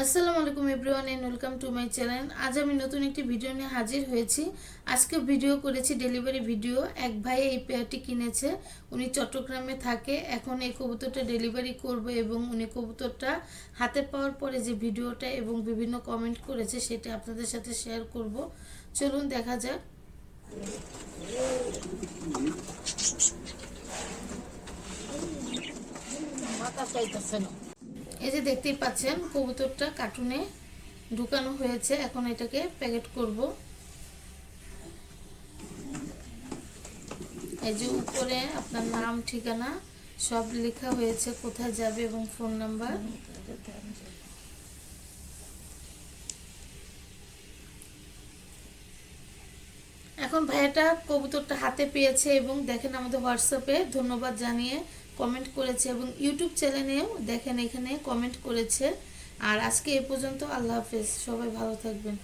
আসসালামু আলাইকুম everyone and welcome to my channel. আজ আমি নতুন একটি ভিডিও নিয়ে হাজির হয়েছি। আজকে ভিডিও করেছি ডেলিভারি ভিডিও। এক ভাই এই পেয়ারটি কিনেছে। উনি চট্টগ্রামে থাকে। এখন এই কবুতরটা ডেলিভারি করবে এবং উনি কবুতরটা হাতে পাওয়ার পরে যে ভিডিওটা এবং বিভিন্ন কমেন্ট করেছে সেটা আপনাদের সাথে শেয়ার করব। চলুন, দেখা যাক। মাথা চাইতেছে না। এই যে দেখতেই পাচ্ছেন, কবুতরটা কার্টুনে ঢুকানো হয়েছে। এখন এটাকে প্যাকেট করব। এই যে উপরে আপনার নাম, ঠিকানা, সব লেখা হয়েছে, কোথায় যাবে এবং ফোন নাম্বার এখন ভাইয়াটা কবুতরটা হাতে পেয়েছে এবং দেখেন আমাদের হোয়াটসঅ্যাপে ধন্যবাদ জানিয়ে কমেন্ট করেছে এবং ইউটিউব চ্যানেলেও দেখেন এখানে কমেন্ট করেছে। আর আজকে এ পর্যন্ত আল্লাহ হাফেজ, সবাই ভালো থাকবেন।